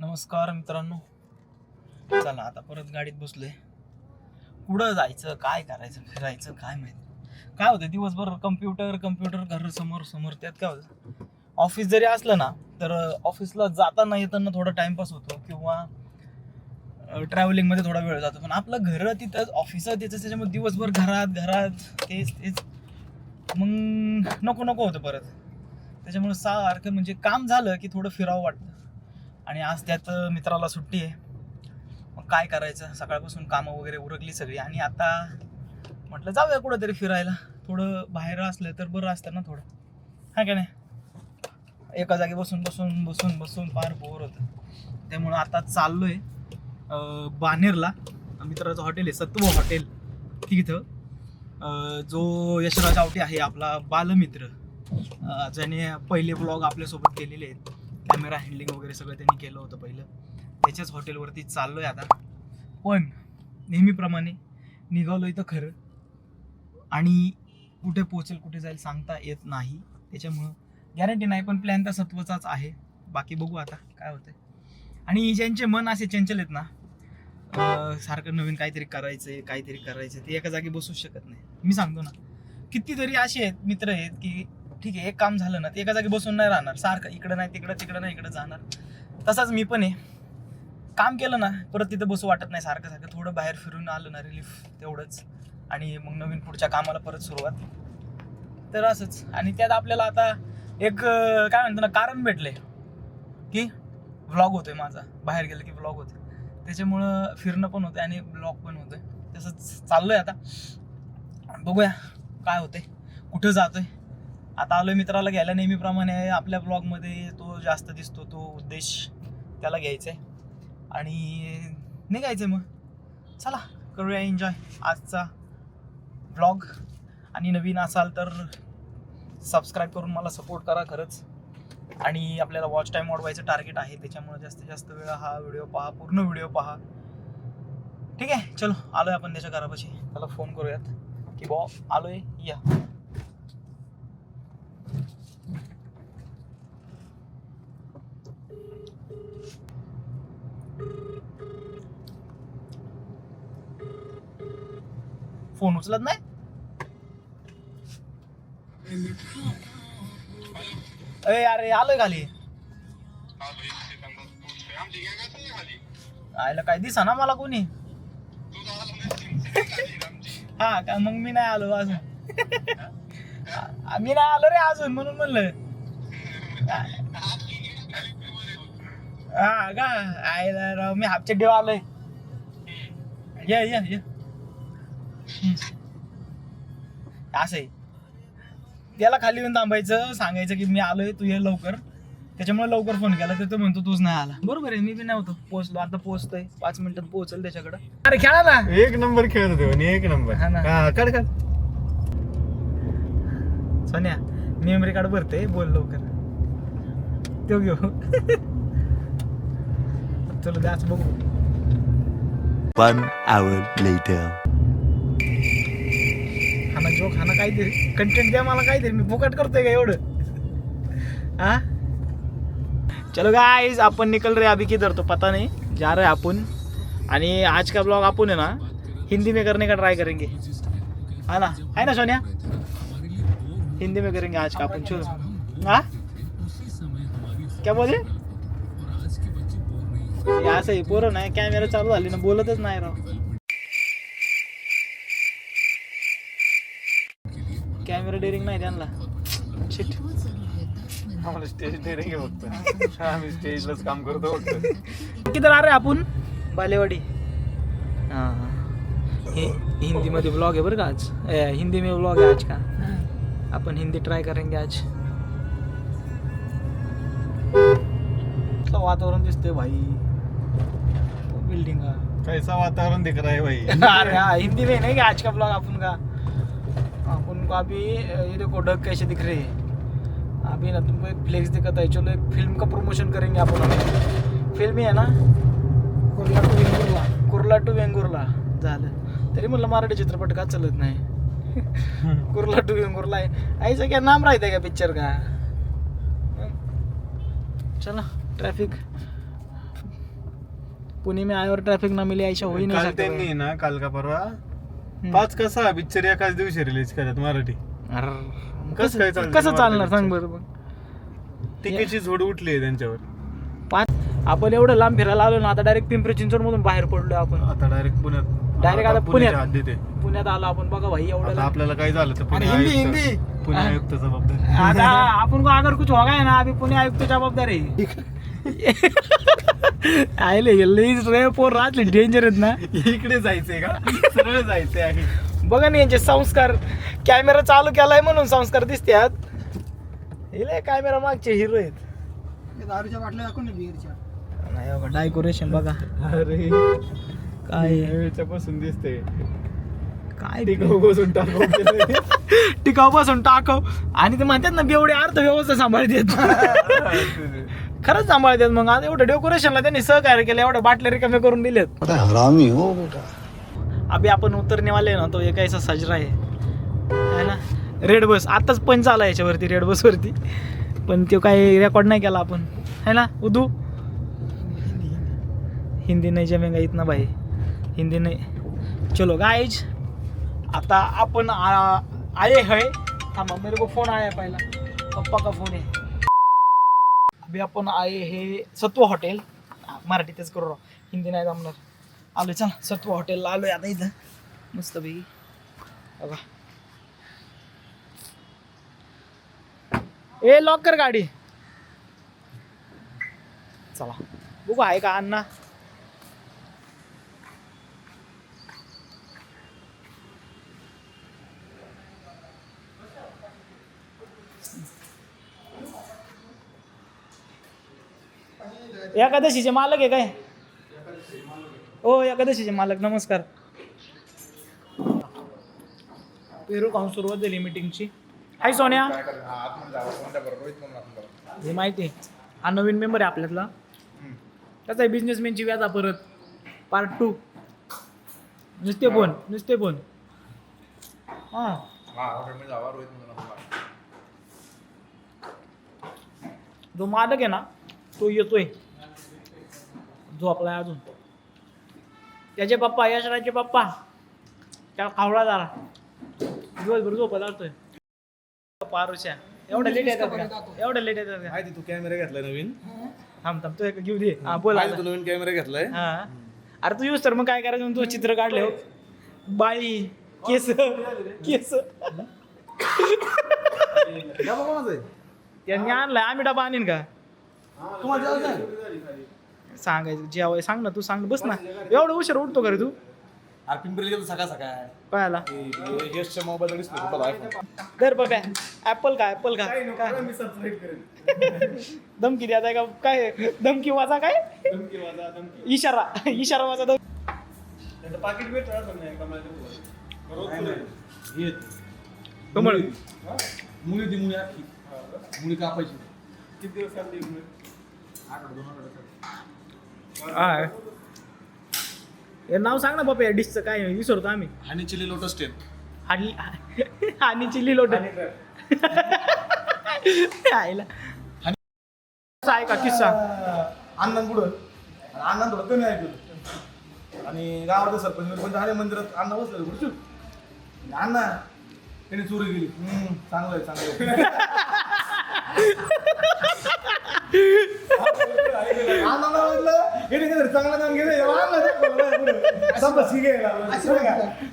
नमस्कार मित्रांनो. चला आता परत गाडीत बसलोय. कुठं जायचं काय करायचं फिरायचं काय माहिती. काय होतं दिवसभर कम्प्युटर कम्प्युटर घर समोर समोर त्यात काय होतं ऑफिस जरी असलं ना तर ऑफिसला जाताना येताना थोडा टाइमपास होतो किंवा ट्रॅव्हलिंगमध्ये थोडा वेळ जातो. पण आपलं घर तिथं ऑफिस येतं त्याच्यामुळे दिवसभर घरात घरात तेच तेच. मग नको नको होतं परत. त्याच्यामुळे सारखं म्हणजे काम झालं की थोडं फिरावं वाटतं. आणि आज त्यात मित्राला सुट्टी आहे. मग काय करायचं? सकाळपासून कामं वगैरे उरकली सगळी आणि आता म्हटलं जाऊया कुठंतरी फिरायला. थोडं बाहेर असलं तर बरं असतं ना थोडं. हा का नाही? एका जागी बसून बसून बसून बसून फार बोर होतं. त्यामुळं आता चाललो आहे बानेरला. मित्राचं हॉटेल आहे सत्व हॉटेल. तिथं जो यशराज आवटे आहे आपला बालमित्र. ज्याने पहिले ब्लॉग आपल्यासोबत केलेले आहेत. कॅमेरा हँडलिंग वगैरे सगळं त्यांनी केलं होतं पहिलं. त्याच्याच हॉटेलवरती चाललो आहे आता. पण नेहमीप्रमाणे निघालो इथं खरं. आणि कुठे पोचेल कुठे जाईल सांगता येत नाही. त्याच्यामुळं गॅरंटी नाही पण प्लॅन तर सत्वचाच आहे. बाकी बघू आता काय होतं आणि ज्यांचे मन असे चंचल आहेत ना सारखं नवीन काहीतरी करायचं आहे काहीतरी करायचं ते एका जागी बसूच शकत नाही. मी सांगतो ना कितीतरी असे आहेत मित्र आहेत की ठीक आहे एक काम झालं ना ते एका जागी बसून नाही राहणार. सारखं इकडं नाही तिकडं तिकडं नाही इकडं जाणार. तसाच मी पण आहे. काम केलं ना परत तिथं बसू वाटत नाही सारखं सारखं. थोडं बाहेर फिरून आलं ना रिलीफ तेवढंच. आणि मग नवीन पुढच्या कामाला परत सुरुवात. तर असंच. आणि त्यात आपल्याला आता एक काय म्हणतो ना कारण भेटले की व्लॉग होतोय माझा. बाहेर गेलं की व्लॉग होतोय. त्याच्यामुळं फिरणं पण होतं आणि ब्लॉग पण होतोय. तसंच चाललोय आता. बघूया काय होतंय. कुठं जातोय. आता आलोय मित्राला घ्यायला नेहमीप्रमाणे. आपल्या ब्लॉगमध्ये तो जास्त दिसतो तो उद्देश त्याला घ्यायचा आहे आणि निघायचं मग. चला करूया एन्जॉय आजचा ब्लॉग आणि नवीन असाल तर सबस्क्राईब करून मला सपोर्ट करा खरंच. आणि आपल्याला वॉच टाईम वाढवायचं टार्गेट आहे त्याच्यामुळे जास्तीत जास्त वेळ हा व्हिडिओ पहा पूर्ण व्हिडिओ पहा. ठीक आहे चलो आलोय आपण त्याच्या घरापाशी. त्याला फोन करूयात. की बॉ आलोय या. फोन उचलत नाही? अरे अरे आलोय खाली. आयला काय दिसा ना मला कोणी? हा का मग मी नाही आलो अजून. मी नाही आलो रे अजून म्हणून म्हणलं. हा का? आयला राव मी हापचे डेव आलोय. ये ये ये. असं आहे. त्याला खाली येऊन थांबायचं सांगायचं की मी आलोय तू ये लवकर. त्याच्यामुळे लवकर फोन केला तर तो म्हणतो तूच नाही आला. बरोबर आहे मी बी नाही होतो पोहोचलो आता पोहोचतोय. पाच मिनिटात पोहोचल त्याच्याकडे. अरे खेळा ना. एक नंबर खेळत होते म्हणे, एक नंबर. हा ना. हा काढ काढ. सोन्या मेमरी कार्ड भरते बोल लवकर. तो घेऊ. चलो द्याच बघू. One hour later. खाना जो खाना काहीतरी कंटेंट द्या मला काहीतरी मी फुकट करतोय का एवढं? हा चलो गाईज आपण निकल रहे अभी किधर तो पता नहीं. जा रहे आपण. आणि आज का ब्लॉग आपण आहे ना हिंदी में करने का ट्राय करेंगे. हा ना? है ना सोनिया? हिंदी में करेंगे आज का आपण. चलो. हा क्या बोले असं आहे पोरं नाही. कॅमेरा चालू झाली ना बोलतच नाही राव. कॅमेरा डेअरिंग नाही त्यांना. शिट आम्हाला स्टेज डेअरिंग आहे फक्त. आम्ही स्टेजलाच काम करतो फक्त. रहे हैं आपण? बालेवाडी. हाँ हि, हिंदी मध्ये ब्लॉग आहे बरं का आज. हिंदी में ब्लॉग है आज का? अपन हिंदी ट्राय करेंगे आज. वातावरण दिसतंय भाई. बिल्डिंग कैसा वातावरण दिख रहा है भाई? अरे हिंदी में नहीं आज का ब्लॉग अपन का? अपन को अभी ये देखो डग कैसे दिख रहे हैं। अभी ना तुमको एक फ्लेक्स दिखता है चलो एक फिल्म का प्रमोशन करेंगे अपन अभी फिल्म ही आहे ना? कुर्ला टू वेंगुर्ला। कुर्ला टू वेंगुर्ला। झालं. तरी म्हणलं मराठी चित्रपट का चलत नाही? कुर्ला टू वेंगुर्ला आहे. ऐसा क्या नाम राहते का पिक्चर का? चला ट्रॅफिक पुणे में आए और ट्रैफिक ना मिले ऐसा हो ही नहीं सकता ना काल का परवा. पाच का सहा पिक्चर एकाच दिवशी रिलीज करत मराठी अरे, कसं काय चालतं कसं चालणार सांग? बरं मग. तिकीटची झोड उठली आहे त्यांच्यावर पाच आपण एवढं लांब फिरायला आलो ना आता डायरेक्ट पिंपरी चिंचवड मधून बाहेर पडलो आपण आता डायरेक्ट पुण्यात Direct आता पुण्याच्या पुण्यात. हद्दीत आहे पुण्यात आलो आपण बघा भाई एवढं आता लांब. आपल्याला काय झालं तर पुणे हिंदी, आयुक्त- हिंदी. पुणे. आयुक्त जबाबदारी आता आपण को अगर कुछ होगा है ना अभी पुणे आयुक्त जबाबदार आहे आयले लईच रे पोर राहतले डेंजर आहेत ना. इकडे जायचंय का? सरळ जायचंय आहे. बघा ना यांचे संस्कार. कॅमेरा चालू केलाय म्हणून संस्कार दिसतात हे कॅमेरा मागचे हिरो आहेत. दारूच्या बाटल्या दाखवून बिअरच्या नाही डेकोरेशन बघा. अरे काय? पासून दिसते. काय बसून टाकू टिकावपासून टाकव आणि ते म्हणतात ना बेवढे अर्थव्यवस्था सांभाळतात खरंच सांभाळतात मग. आता एवढं डेकोरेशनला त्यांनी सहकार्य केलं एवढ्या बाटल्या रिकामे करून दिलेत हरामी हो बेटा. अभि आपण उतरने वाले ना तो एक ऐसा सजरा आहे. है ना? रेड बस आताच पंच आला याच्यावरती रेड बसवरती पण तो काही रेकॉर्ड नाही केला आपण. है ना उदू? हिंदी नाही जमेगा इतना भाई. हिंदी नहीं. चलो गाइज आता आपण आ- आए है. थांबा मेरे को फोन आया पहला. पप्पा का फोन है अभि आपण आहे हे सत्व हॉटेल. मराठीतच करू राव. हिंदी नाही जमणार. आलो चला सत्व हॉटेलला आलोय आता इथं. मस्त भाई बघा. ए लॉक कर गाडी. चला. बघू आहे का अण्णा? एकादशीचे मालक आहे काय? हो एकादशीचे मालक नमस्कार. पेरू खाऊन सुरुवात झाली मीटिंगची हाय सोन्या. हे माहिती आहे. हा नवीन मेंबर आहे आपल्यातला. त्याचा आहे बिझनेसमॅनची व्याजा परत. पार्ट टू नुसते फोन नुसते फोन हां. जो मालक आहे ना तो येतोय. आपला अजून. त्याचे पप्पा यशराजचे पप्पा त्या खावळा झाला. दिवसभर झोपत असतोय. पारुच्या एवढं लेट येतात का? एवढं लेट येतात का? माहिती तू कॅमेरा घेतलाय नवीन? थांब थांब तू एक घेऊ दे हा बोल माहिती. तू नवीन कॅमेरा घेतलाय? हा. अरे तू येऊस तर मग काय करायचं? तू चित्र काढले हो. बाळी केस केस. त्यांनी आणलाय. आम्ही डबा आणीन का? सांगायचं. जेवाय सांग ना तू सांग बस ना. एवढं उशीर उठतो का रे तू? अरे पिंपरी गेलो सकाळ सकाळ. पाहायला. यशच्या मोबाईल दर बाब्या. ऍपल का ऍपल का? काय मी सबस्क्राईब करेन. धमकी द्यायचा का? काय? धमकी वाजा काय? धमकी वाजा धमकी. इशारा. इशारा वाजा त्याचं पाकिट भेट कमळ. मुली. ती मुली आखी. मुली कापायची. किती दिवस चालते आठवडा दोन आठवडा हा हे नाव सांग ना बाबा या डिशचं काय आहे? विसरतो आम्ही. आणि चिली लोटस टेन आणि आणि चिल्ली लोट आईला. असा आहे का किस्सा? अण्णा पुढं. अण्णा थोडं कमी ऐकलं आणि गावाचं सरपंच पण आले मंदिरात. अण्णा बसले खुर्ची अण्णा त्याने चोरी गेली हम्म, चांगलं आहे चांगलं आहे. अण्णाला म्हटलं "हे नाही का, चांगलं काम गेलं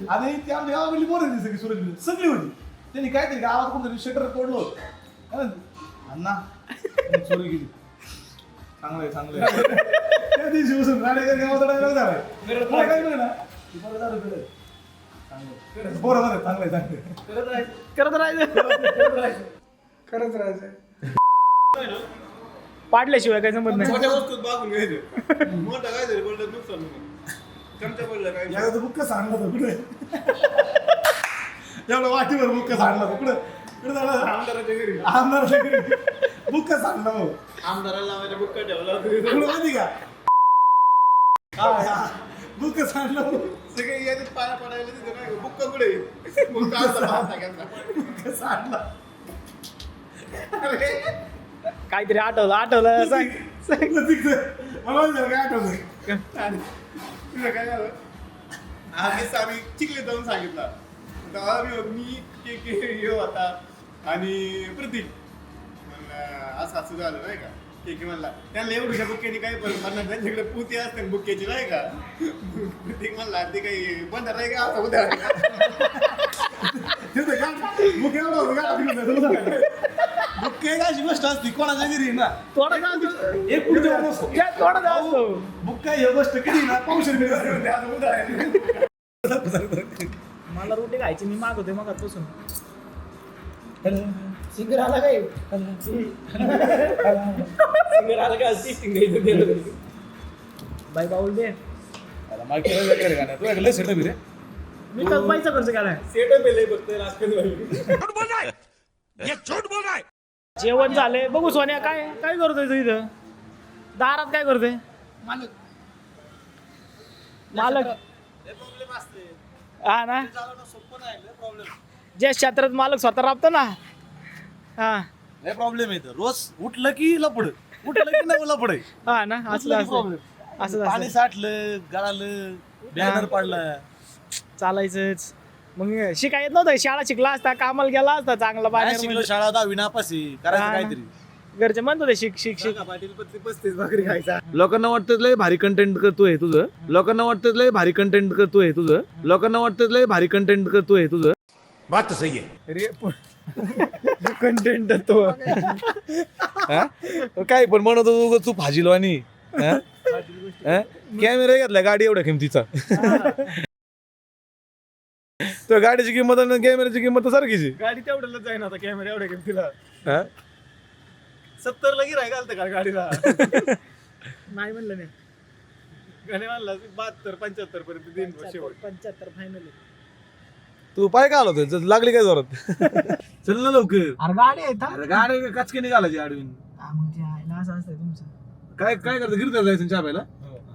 आणि ते आमच्या गावाकडली पोरं होती सगळी सुरत सगळी होती त्यांनी काय तरी गावात कोणतरी शटर तोडलं होतं. अण्णा चोरी गेली चांगलं आहे चांगलं आहे त्या दिवशी बसून राणेकर गावाचा डायलॉग झालाय पोरं काय म्हणलं पोरं दारू पिलं. चांगलं आहे. म्हणतात, चांगलं आहे चांगलं आहे. करत राहायचं खरंच राहायचं पाडल्याशिवाय काय जमत नाही. छोट्या वस्तूत बागून घ्यायचं. मोठं काय तरी बोललं नुकसान होतं. चमचा पडलं काय? याला तर बुक्क सांडलं होतं कुठे? एवढं वाटीवर बुक्क सांडलं होतं कुठं? कुठं झालं? आमदाराच्या घरी. आमदाराच्या घरी. बुक्क सांडलं हो आमदाराला लावायच्या बुक्का ठेवला कुठं माहिती का? काय हा, बुक्क सांडलं हो. सगळे पाया पडायला तिथे काय? बुक्का कुठे? बुक्का असं पाहता सगळ्यांना. बुक्क सांडलं काहीतरी आठवलं आठवलं सांग. झालं, काय तिथं काय? झालं? आम्ही आम्ही चिखले जाऊन सांगितलं. तेव्हा मी मी के के हे होता आणि प्रतीक म्हणलं असं असं झालं नाही का? के के म्हणला त्यांना एवढ्या बुक्केने काही पडणार नाही त्यांच्याकडे पुती असते बुक्केची नाही का? प्रतीक म्हणला ते काही बंद नाही का? असं उद्या. तिथं का बुक एवढं होतं का तिकडं बुक्के काय अशी गोष्ट असते कोणाच्या घरी ना थोडा जास्त एक थोडा जास्त बुक काय हे गोष्ट किती ना पावशेर मला रोटी खायची मी मागवतोय मग पासून सिंगर आला काय? सिंगर आला काय बाई बाऊल दे. तुझ्याकडे सेटअप रे? मी पैसा खर्च केलाय. सेटअप आहे फक्त जेवण झाले. बघू सोन्या काय काय करतोय तू इथं? दारात काय करतोय? मालक. मालक. हा ना? ज्या क्षेत्रात मालक स्वतः राबतो ना? हा. प्रॉब्लेम येतो रोज उठलं की लपड. उठलं की नाही लपड हा ना? असलं असं प्रॉब्लेम असं पाणी असं साठलं गळालं बॅनर पडला. चालायचंच. मग शिकाय येत नव्हतं. शाळा शिकला असता कामाला गेला असता चांगला बाहेर शिकलो शाळा दहावी नापासी करायचं हा. काहीतरी. घरचे म्हणत होते शिक शिक शिक. पस्तीस भाकरी खायचा. लोकांना वाटतं लय भारी कंटेंट करतोय तुझं. लोकांना वाटतं लय भारी कंटेंट करतोय तुझं. लोकांना वाटतं लय भारी कंटेंट करतोय तुझं. बात तो सही है कंटेंट तो. काय पण म्हणत होतो उगाच तू भाजीलो आणि कॅमेरा घेतला गाडी एवढ्या किमतीचा. तर गाडीची किंमत आणि कॅमेऱ्याची किंमत तर सारखीच आहे. गाडी तेवढ्याला जाईन आता कॅमेरा एवढ्या किमतीला. हा? सत्तर ला गिराय घालतं का गाडीला? नाही म्हणलं नाही गाडी म्हणला बहात्तर पंच्याहत्तर पर्यंत देईन शेवट. पंच्याहत्तर फायनल तू पाय का आला होता? लागली काय जोरात? चल ना लवकर. अरे गाडी आहे था? अरे गाडी कचके निघालायची आडवीन हा, मग ते आहे ना, असं असतंय तुमचं. काय काय करतं? गिरत जायचं चहा प्यायला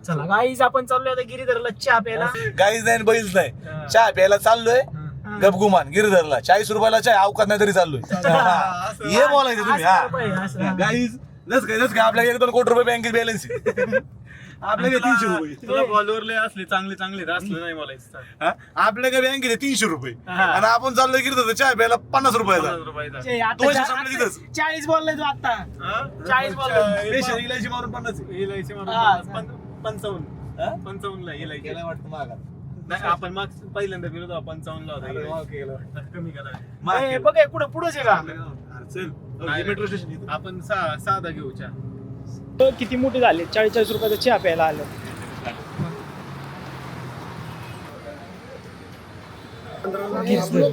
चला गाईज आपण चाललोय आता गिरीधरला चहा प्यायला. गाईच नाही बैलच नाही. चहा प्यायला चाललोय. गपगुमान गिरधरला. चाळीस रुपयाला चाय अवकात नाही तरी चाललोय हे. बोलायचं तुम्ही असं रुपये, हा असं, हा. गाईज जस काय जस काय? आपल्याला एक दोन कोटी रुपये बँकेत बॅलन्स आपल्याकडे तीनशे रुपये? तुला फॉलोअर लय असले चांगले चांगले तर असले नाही बोलायचं हा? आपल्याकडे बँकेत आहे तीनशे रुपये. हा. आणि आपण चाललोय गिरधर चहा प्यायला पन्नास रुपयाचा. पन्नास रुपयाचा. ते आता दोनशे चा- संपले तिथंच. चाळीस बोललाय तू आता. हा? चाळीस स्पेशल इलायची मारून पन्नास आहे. मारून हा. पन्नास, पंचावन्न हा? पंचावन्नला इलायची गेला वाटतं मागात. नाही आपण माग पहिल्यांदा गेलो होतो होता इलायची. गेला. आता कमी करा माग ए. बघ हे पुढं का. मेट्रो स्टेशन इथं. आपण सहा साधा घेऊ चहा तो किती मोठी झाली चाळीस चाळीस रुपयाचा चहा प्यायला आलं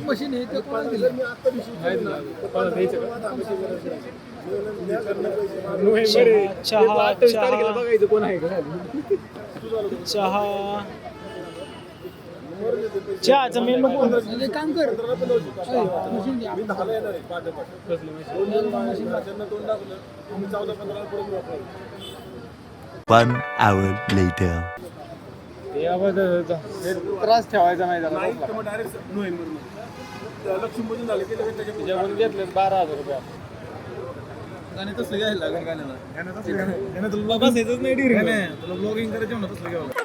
मशीन आहे ते कोणाला दिलं? चहा चहा चहा चहाचं मेनू कोण? म्हणजे काम कर. One hour later. त्रास ठेवायचा नाही त्याच्याकडून घेतले बारा हजार रुपये. गाणे तसलं घ्यायला लागेल गाण्याला. गाण्यात तुला बसायचंच नाही direct. नाही, तुला ब्लॉगिंग करायचं म्हणून तसलं घ्यावं लागेल.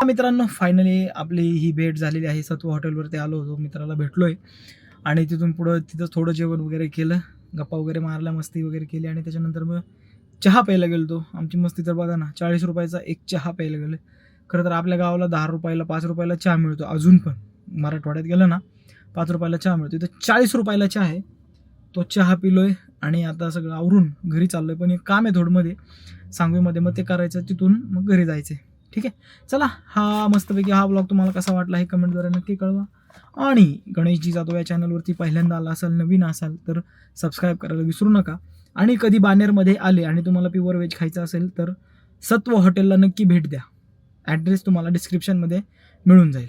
मित्रांनो फायनली आपली ही भेट झालेली आहे सत्व हॉटेलवरती आलो होतो मित्राला भेटलोय आणि तिथून पुढं तिथं थोडं जेवण वगैरे केलं गप्पा वगैरे मारल्या मस्ती वगैरे केली आणि त्याच्यानंतर मग चहा प्यायला गेलो तो आमची मस्ती तर बघा ना चाळीस रुपयाचा एक चहा प्यायला गेलो खरं तर आपल्या गावाला दहा रुपयाला पाच रुपयाला चहा मिळतो अजून पण. मराठवाड्यात गेलं ना पाच रुपयाला चहा मिळतो. इथं चाळीस रुपयाला चहा आहे. तो चहा पिलोय आणि आता सगळं आवरून घरी चाललोय. पण एक काम आहे थोडंमध्ये सांगवीमध्ये मग ते करायचं तिथून मग घरी जायचं ठीक आहे? चला हा मस्तपैकी हा ब्लॉग तुम्हाला कसा वाटला हे कमेंटद्वारे नक्की कळवा. आणि गणेशजी जाधव या चॅनलवरती पहिल्यांदा आला असाल नवीन असाल तर सबस्क्राईब करायला विसरू नका. आणि कधी बानेरमध्ये आले आणि तुम्हाला प्युअर व्हेज खायचं असेल तर सत्व हॉटेलला नक्की भेट द्या. ॲड्रेस तुम्हाला डिस्क्रिप्शनमध्ये मिळून जाईल.